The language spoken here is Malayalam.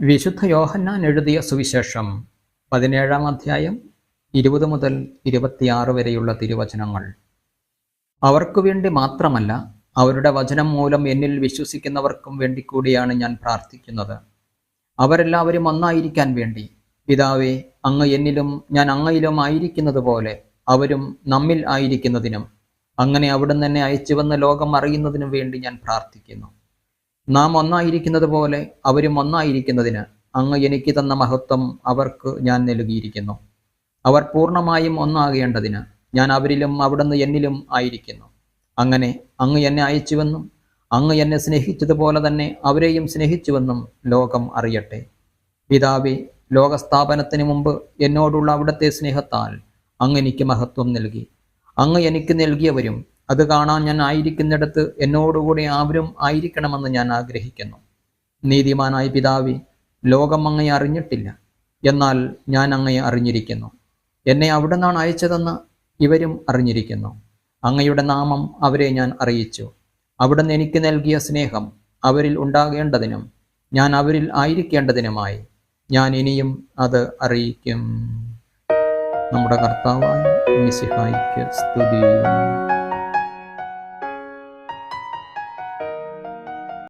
വിശുദ്ധ യോഹന്നാൻ എഴുതിയ സുവിശേഷം പതിനേഴാം അധ്യായം ഇരുപത് മുതൽ ഇരുപത്തിയാറ് വരെയുള്ള തിരുവചനങ്ങൾ. അവർക്കു വേണ്ടി മാത്രമല്ല അവരുടെ വചനം മൂലം എന്നിൽ വിശ്വസിക്കുന്നവർക്കും വേണ്ടി കൂടിയാണ് ഞാൻ പ്രാർത്ഥിക്കുന്നത്. അവരെല്ലാവരും ഒന്നായിരിക്കാൻ വേണ്ടി. പിതാവേ അങ്ങ് എന്നിലും ഞാൻ അങ്ങയിലും ആയിരിക്കുന്നത് പോലെ അവരും നമ്മിൽ ആയിരിക്കുന്നതിനും അങ്ങനെ അവിടുന്ന് എന്നെ അയച്ചുവെന്ന് ലോകം അറിയുന്നതിനും വേണ്ടി ഞാൻ പ്രാർത്ഥിക്കുന്നു. നാം ഒന്നായിരിക്കുന്നത് പോലെ അവരും ഒന്നായിരിക്കുന്നതിന് അങ്ങ് എനിക്ക് തന്ന മഹത്വം അവർക്ക് ഞാൻ നൽകിയിരിക്കുന്നു. അവർ പൂർണമായും ഒന്നാകേണ്ടതിന് ഞാൻ അവരിലും അവിടുന്ന് എന്നിലും ആയിരിക്കുന്നു. അങ്ങനെ അങ്ങ് എന്നെ അയച്ചുവെന്നും അങ്ങ് എന്നെ സ്നേഹിച്ചതുപോലെ തന്നെ അവരെയും സ്നേഹിച്ചുവെന്നും ലോകം അറിയട്ടെ. പിതാവേ ലോകസ്ഥാപനത്തിന് മുമ്പ് എന്നോടുള്ള അവിടുത്തെ സ്നേഹത്താൽ അങ്ങ് എനിക്ക് മഹത്വം നൽകി. അങ്ങ് എനിക്ക് നൽകിയവരും അത് കാണാൻ ഞാൻ ആയിരിക്കുന്നിടത്ത് എന്നോടുകൂടി ആവരും ആയിരിക്കണമെന്ന് ഞാൻ ആഗ്രഹിക്കുന്നു. നീതിമാനായ പിതാവി ലോകം അങ്ങയെ അറിഞ്ഞിട്ടില്ല. എന്നാൽ ഞാൻ അങ്ങയെ അറിഞ്ഞിരിക്കുന്നു. എന്നെ അവിടെ നിന്നാണ് അയച്ചതെന്ന് ഇവരും അറിഞ്ഞിരിക്കുന്നു. അങ്ങയുടെ നാമം അവരെ ഞാൻ അറിയിച്ചു. അവിടുന്ന് എനിക്ക് നൽകിയ സ്നേഹം അവരിൽ ഉണ്ടാകേണ്ടതിനും ഞാൻ അവരിൽ ആയിരിക്കേണ്ടതിനുമായി ഞാൻ ഇനിയും അത് അറിയിക്കും. നമ്മുടെ കർത്താവായ മിസിഹായിക്ക് സ്തുതി